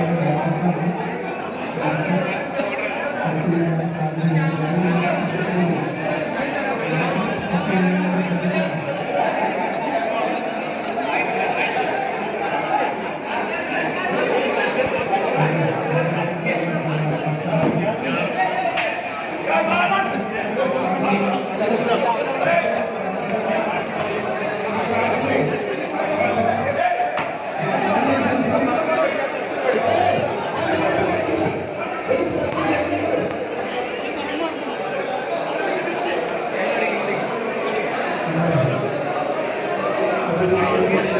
Thank you. Hallelujah.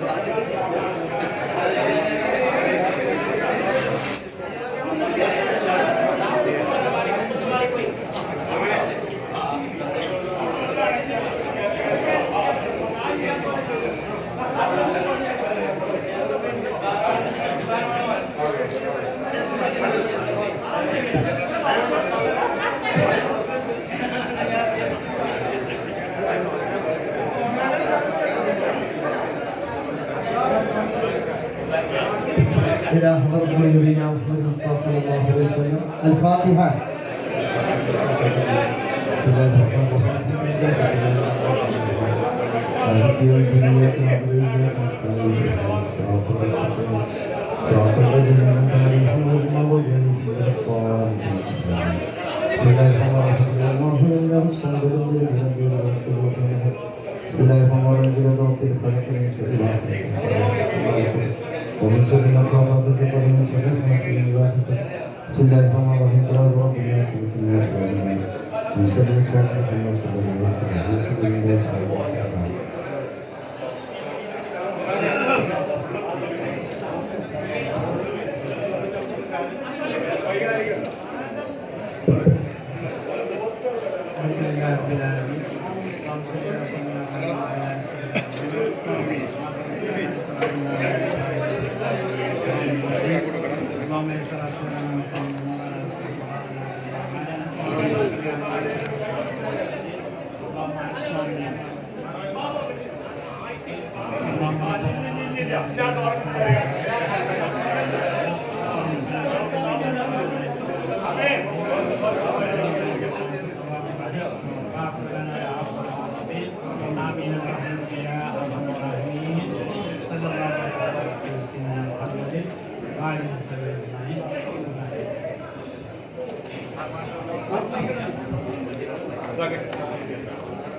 Thank you. إلى حضرة نبينا محمد المصطفى صلى الله عليه وسلم. الفاتحة. بسم الله الرحمن الرحيم. مالك يوم الدين إياك نعبد وإياك نستعين اهدنا الصراط المستقيم صراط الذين أنعمت عليهم غير المغضوب عليهم ولا الضالين بسم الله الرحمن الرحيم. يا الله إلا الصمد الذي لم يلد ولم يولد ولم يكن له بسم الله الرحمن الرحيم من شر ما خلق ومن شر ما قام بذكر من شر ما في الواحد بسم الله الرحمن الرحيم قل اعوذ برب الناس ملك الناس اله الناس من شر الوسواس الخناس الذي يوسوس في صدور الناس الحمد لله رب العالمين اللهم صل على Amen. Thank you.